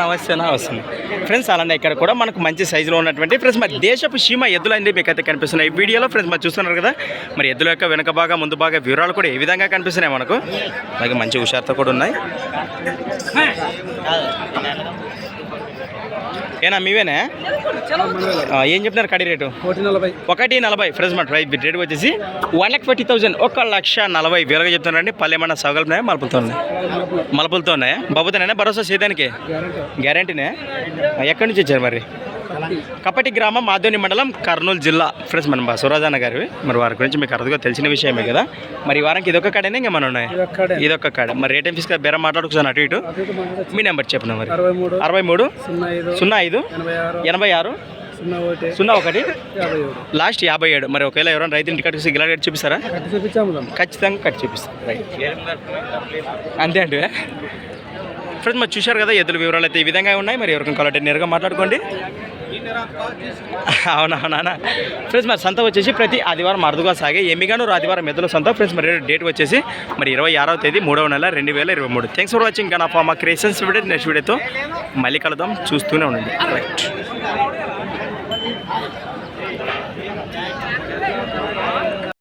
నమస్తే నమస్తే. ఫ్రెండ్స్ అలానే ఇక్కడ కూడా మనకు మంచి సైజులో ఉన్నటువంటి ఫ్రెండ్స్ మరి దేశపు సీమ ఎద్దులు అనేది మీకు అయితే కనిపిస్తున్నాయి. ఈ వీడియోలో ఫ్రెండ్స్ మరి చూస్తున్నారు కదా మరి ఎద్దుల యొక్క వెనుక భాగం ముందు భాగం వివరాలు కూడా ఏ విధంగా కనిపిస్తున్నాయి మనకు? అలాగే మంచి హుషారుతో కూడా ఉన్నాయి. ఏనా మీవేనా? ఏం చెప్తున్నారు కడి రేటు? ఒకటి నలభై ఫ్రెండ్స్ మన రైట్ రేట్ వచ్చేసి వన్ లాక్ ఫిఫ్టీ థౌసండ్ ఒక లక్ష నలభై వేలుగా చెప్తున్నారండి. పల్లె ఏమన్నా సగలున్నాయా మలుపులతో ఉన్నాయి? మలుపులతో ఉన్నాయా? బాబుతోనే భరోసా చేయడానికి గ్యారంటీనే ఎక్కడి నుంచి వచ్చారు మరి? కపటి గ్రామం మాధోని మండలం కర్నూలు జిల్లా. ఫ్రెండ్స్ మన బసవరాజన్న గారివి. మరి వారి గురించి మీకు అర్థంగా తెలిసిన విషయమే కదా. మరి ఈ వారానికి ఇదొక కాడనే ఇంకా మన ఉన్నాయి. ఇదొక కాడ. మరి రేట్ ఫీస్ బేరం మాట్లాడుకున్నాను అటు ఇటు. మీ నెంబర్ చెప్పిన మరి? అరవై మూడు. సున్నా ఐదు. ఎనభై ఆరు. సున్నా ఒకటి. లాస్ట్ యాభై ఏడు. మరి ఒకవేళ ఎవరైనా రైతు ఇంటికి కట్టి రేట్ చూపిస్తారా? కట్టి చూపించాము ఖచ్చితంగా కట్ చూపిస్తాం. అంతే అంటే ఫ్రెండ్స్ మరి చూశారు కదా ఎద్దుల వివరాలు అయితే ఈ విధంగా ఉన్నాయి. మరి ఎవరికైనా కావాలంటే నేరుగా మాట్లాడుకోండి. అవునవునా. ఫ్రెండ్స్ మరి సంత వచ్చేసి ప్రతి ఆదివారం అరుదుగా సాగే. ఎమ్మిగాను ఆదివారం మెదలు సంత. ఫ్రెండ్స్ మరి డేట్ వచ్చేసి మరి ఇరవై ఆరవ తేదీ మూడవ నెల రెండు వేల ఇరవై మూడు. థ్యాంక్స్ ఫర్ వాచింగ్ కానీ మా క్రియేషన్స్ వీడియో నెక్స్ట్ వీడియోతో మళ్ళీ కలుద్దాం. చూస్తూనే ఉండండి. రైట్